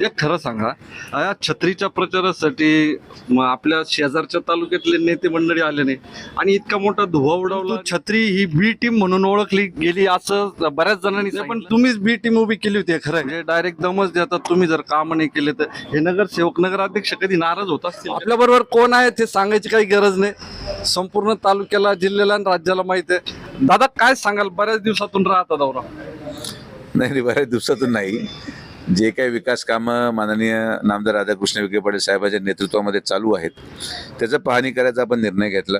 एक खरं सांगा या छत्रीच्या प्रचारासाठी आपल्या शेजारच्या तालुक्यातले नेते मंडळी आले नाही आणि इतका मोठा धुवा उडवला छत्री ही बी टीम म्हणून ओळखली गेली असं बऱ्याच जणांनी सांगितलं. पण तुम्हीच बी टीम उभी केली होती हे खरं म्हणजे डायरेक्ट दमच देतात तुम्ही जर काम नाही केले तर. हे नगरसेवक नगराध्यक्ष कधी नाराज होत असतील? आपल्या बरोबर कोण आहे ते सांगायची काही गरज नाही. संपूर्ण तालुक्याला जिल्ह्याला आणि राज्याला माहिती आहे. दादा काय सांगाल? बऱ्याच दिवसातून राहता दौरा. नाही नाही बऱ्याच दिवसातून नाही. जे काही विकास कामं माननीय नामदार राधाकृष्ण विखे पाटील साहेबांच्या नेतृत्वामध्ये चालू आहेत त्याचं पाहणी करायचा आपण निर्णय घेतला.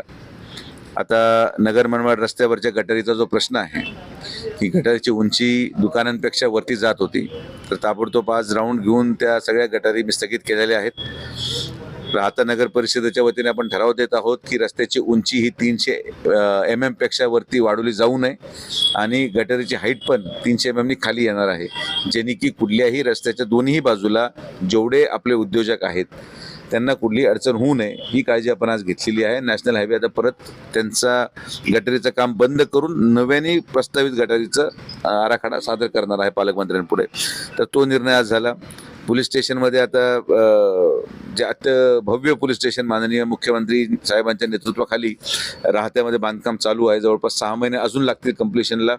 आता नगर मनमाड रस्त्यावरच्या गटारीचा जो प्रश्न आहे की गटारीची उंची दुकानांपेक्षा वरती जात होती. तर ताबडतोब आज राऊंड घेऊन त्या सगळ्या गटारी मी स्थगित केलेल्या आहेत. राहता नगर परिषदेच्या वतीने आपण ठराव देत आहोत की रस्त्याची उंची ही तीनशे एम एमपेक्षा वरती वाढवली जाऊ नये आणि गटारीची हाईट पण तीनशे एम एमनी खाली येणार आहे जेणे की कुठल्याही रस्त्याच्या दोन्ही बाजूला जेवढे आपले उद्योजक आहेत त्यांना कुठली अडचण होऊ नये ही काळजी आपण आज घेतलेली आहे. नॅशनल हायवे आता परत त्यांचा गटारीचं काम बंद करून नव्याने प्रस्तावित गटारीचं आराखडा सादर करणार आहे पालकमंत्र्यांपुढे. तर तो निर्णय आज झाला. पोलीस स्टेशनमध्ये आता जे अत्य भव्य पोलीस स्टेशन माननीय मुख्यमंत्री साहेबांच्या नेतृत्वाखाली राहत्यामध्ये बांधकाम चालू आहे. जवळपास सहा महिने अजून लागतील कम्प्लिशनला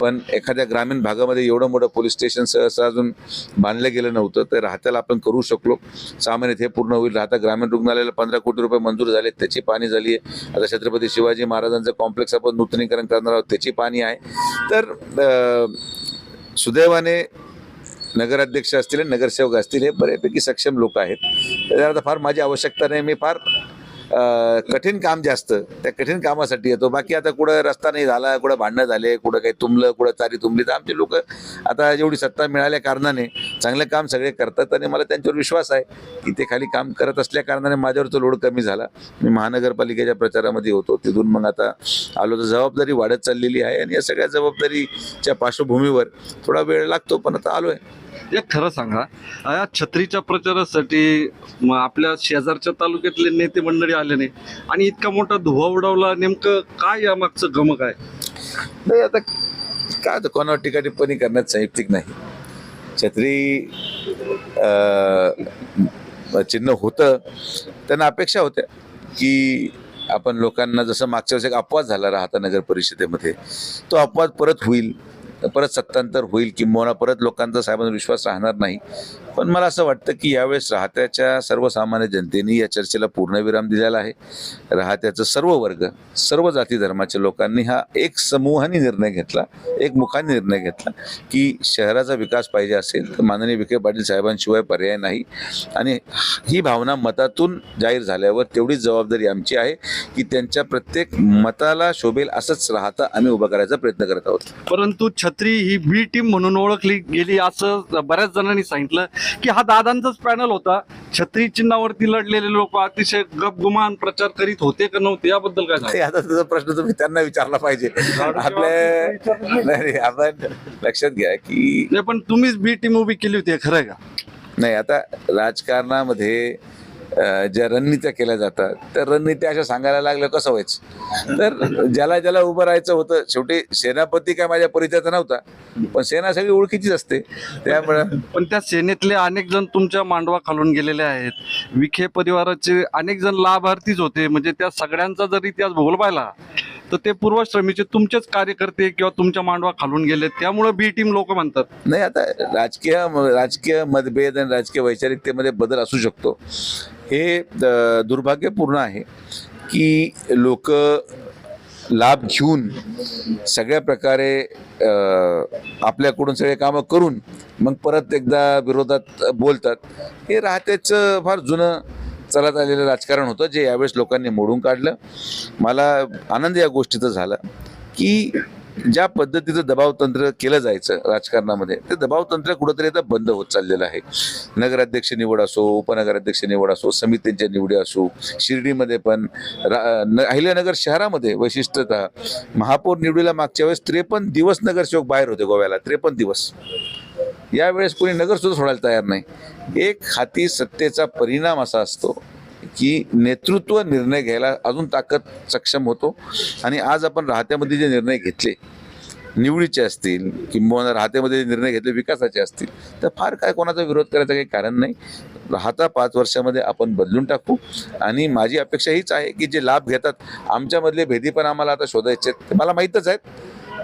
पण एखाद्या ग्रामीण भागामध्ये एवढं मोठं पोलीस स्टेशन सहसा अजून बांधलं गेलं नव्हतं तर राहत्याला आपण करू शकलो. सहा महिन्यात हे पूर्ण होईल. राहता ग्रामीण रुग्णालयाला पंधरा कोटी रुपये मंजूर झाले त्याची पाणी झाली आहे. आता छत्रपती शिवाजी महाराजांचं कॉम्प्लेक्स आपण नूतनीकरण करणार आहोत त्याची पाणी आहे. तर सुदैवाने नगराध्यक्ष असतील नगरसेवक असतील हे बऱ्यापैकी सक्षम लोक आहेत. त्याच्यात फार माझी आवश्यकता नाही मी फार कठीण काम जास्त त्या कठीण कामासाठी येतो. बाकी आता कुठं रस्ता नाही झाला कुठं भांडणं झाले कुठं काही तुंबलं कुठं चारी तुंबली तर आमचे लोक आता जेवढी सत्ता मिळाल्या कारणाने चांगलं काम सगळे करतात आणि मला त्यांच्यावर विश्वास आहे की ते खाली काम करत असल्या कारणाने माझ्यावरचा लोड कमी झाला. मी महानगरपालिकेच्या प्रचारामध्ये होतो. तिथून मग आता आलो तर जबाबदारी वाढत चाललेली आहे आणि या सगळ्या जबाबदारीच्या पार्श्वभूमीवर थोडा वेळ लागतो पण आता आलो आहे एक खरं सांगा या छत्रीच्या प्रचारासाठी आपल्या शेजारच्या तालुक्यातले नेते मंडळी आले नाही आणि इतका मोठा धुवा उडवला नेमकं काय यामागचं गमक आहे? नाही आता काय कोणावर टीका टिप्पणी करण्यात संयुक्तिक नाही. छत्री चिन्ह होतं. त्यांना अपेक्षा होत्या की आपण लोकांना जसं मागच्या वर्षी एक अपवाद झाला राहता नगर परिषदेमध्ये तो अपवाद परत होईल. परत सत्तांतर होईल किंबहुना परत लोकांचा साहेबांवर विश्वास राहणार नाही. पण मला असं वाटतं की यावेळेस राहत्याच्या सर्वसामान्य जनतेने या चर्चेला पूर्णविराम दिलेला आहे. राहत्याचं सर्व वर्ग सर्व जाती धर्माच्या लोकांनी हा एक समूहाने निर्णय घेतला एक मुखाने निर्णय घेतला की शहराचा विकास पाहिजे असेल तर माननीय विखे पाटील साहेबांशिवाय पर्याय नाही. आणि ही भावना मतातून जाहीर झाल्यावर तेवढीच जबाबदारी आमची आहे की त्यांच्या प्रत्येक मताला शोभेल असंच राहता आम्ही उभा करायचा प्रयत्न करत आहोत. परंतु छत्री ही बी टीम म्हणून ओळखली गेली असं बऱ्याच जणांनी सांगितलं की हा दादांचाच पॅनल होता. छत्री चिन्हावरती लढलेले लोक अतिशय गपगुमान प्रचार करीत होते का नव्हते? याबद्दल काय? ते आता तुझा प्रश्न तुम्ही त्यांना विचारला पाहिजे. आपल्या नाही नाही, आपण लक्षात घ्या की नाही पण तुम्हीच बी टीम उभी केली होती हे खरं का? नाही आता राजकारणामध्ये ज्या रणनीत्या केल्या जातात त्या रणनीत्या अशा सांगायला लागल्या कसं व्हायचं? तर ज्याला ज्याला उभं राहायचं होतं शेवटी सेनापती काय माझ्या परिचयाचा नव्हता पण सेना सगळी ओळखीचीच असते. त्यामुळं पण त्या सेनेतले अनेक जण तुमच्या मांडवा खालून गेलेले आहेत. विखे परिवाराचे अनेक जण लाभार्थीच होते. म्हणजे त्या सगळ्यांचा जर इतिहास भोगल पाहिला तर ते पूर्वश्रमीचे तुमचेच कार्यकर्ते किंवा तुमच्या मांडवा खालून गेले. त्यामुळे बी टीम लोक म्हणतात. नाही आता राजकीय राजकीय मतभेद आणि राजकीय वैचारिकतेमध्ये बदल असू शकतो. हे दुर्भाग्यपूर्ण आहे की लोक लाभ घेऊन सगळ्या प्रकारे आपल्याकडून सगळे कामं करून मग परत एकदा विरोधात बोलतात. हे राहतेचं फार जुनं चालत आलेलं राजकारण होतं जे यावेळेस लोकांनी मोडून काढलं. मला आनंद या गोष्टीचा झाला की ज्या पद्धतीचं दबावतंत्र केलं जायचं राजकारणामध्ये ते दबावतंत्र कुठंतरी आता बंद होत चाललेलं आहे. नगराध्यक्ष निवड असो उपनगराध्यक्ष निवड असो समितींच्या निवडी असो शिर्डीमध्ये पण रा- न- अहिल्यानगर शहरामध्ये वैशिष्ट्यतः महापौर निवडीला मागच्या वेळेस त्रेपन्न दिवस नगरसेवक बाहेर होते गोव्याला त्रेपन्न दिवस. यावेळेस कोणी नगर सुद्धा सोडायला तयार नाही. एक हाती सत्तेचा परिणाम असा असतो की नेतृत्व निर्णय घ्यायला अजून ताकद सक्षम होतो. आणि आज आपण राहत्यामध्ये जे निर्णय घेतले निवडीचे असतील किंवा राहत्यामध्ये निर्णय घेतले विकासाचे असतील तर फार काय कोणाचा विरोध करायचं काही कारण नाही. राहता पाच वर्षामध्ये आपण बदलून टाकू. आणि माझी अपेक्षा हीच आहे की जे लाभ घेतात आमच्यामधले भेदी पण आम्हाला आता शोधायचे आहेत ते मला माहीतच आहेत.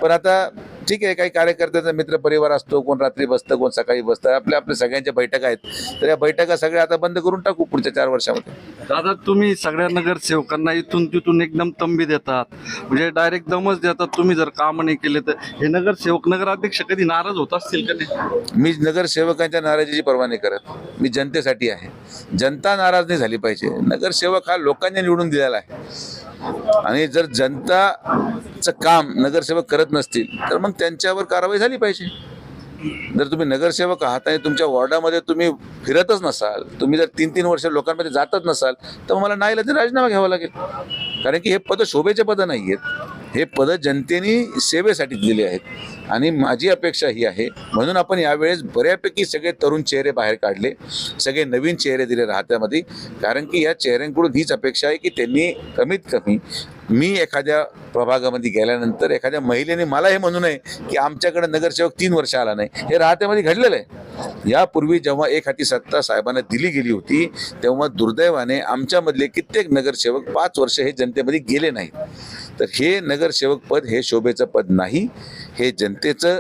पण आता ठीक आहे काही कार्यकर्त्याचा मित्र परिवार असतो कोण रात्री बसतं कोण सकाळी बसतं आपल्या आपल्या सगळ्यांच्या बैठका आहेत. तर या बैठका सगळ्या आता बंद करून टाकू पुढच्या चार वर्षामध्ये. दादा तुम्ही सगळ्या नगरसेवकांना इथून तिथून एकदम तंबी देतात. म्हणजे डायरेक्ट दमच देतात. तुम्ही जर काम नाही केले तर हे नगरसेवक नगराध्यक्ष कधी नाराज होत असतील का नाही? मी नगरसेवकांच्या नाराजीची पर्वा नाही करत. मी जनतेसाठी आहे. जनता नाराज नाही झाली पाहिजे. नगरसेवक हा लोकांनी निवडून दिलेला आहे. आणि जर जनताचं काम नगरसेवक करत नसतील तर मग त्यांच्यावर कारवाई झाली पाहिजे. जर तुम्ही नगरसेवक आहात आणि तुमच्या वॉर्डामध्ये तुम्ही फिरतच नसाल तुम्ही जर तीन तीन वर्ष लोकांमध्ये जातच नसाल तर मला नाही राजीनामा घ्यावा लागेल. कारण की हे पद शोभेचे पदं नाही आहेत हे पदं जनतेने सेवेसाठी दिले आहेत. आणि माझी अपेक्षा ही आहे म्हणून आपण यावेळेस बऱ्यापैकी सगळे तरुण चेहरे बाहेर काढले सगळे नवीन चेहरे दिले राहत्यामध्ये. कारण की या चेहऱ्यांकडून हीच अपेक्षा आहे की त्यांनी कमीत कमी मी एखाद्या प्रभागामध्ये गेल्यानंतर एखाद्या महिलेने मला हे म्हणू नये की आमच्याकडे नगरसेवक तीन वर्ष आला नाही. हे राहत्यामध्ये घडलेलं आहे. यापूर्वी जेव्हा एक हाती सत्ता साहेबांना दिली गेली होती तेव्हा दुर्दैवाने आमच्यामधले कित्येक नगरसेवक पाच वर्ष हे जनतेमध्ये गेले नाहीत. तर हे नगरसेवक पद हे शोभेचं पद नाही. हे जनतेचं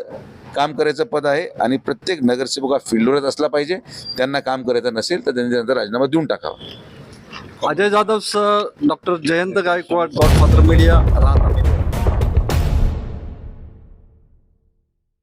काम करायचं पद आहे आणि प्रत्येक नगरसेवक हा फील्डवरच असला पाहिजे. त्यांना काम करायचं नसेल तर त्यांनी त्यांचा राजीनामा देऊन टाकावा. अजय जाधव सर डॉक्टर जयंत गायकवाड मात्र मीडिया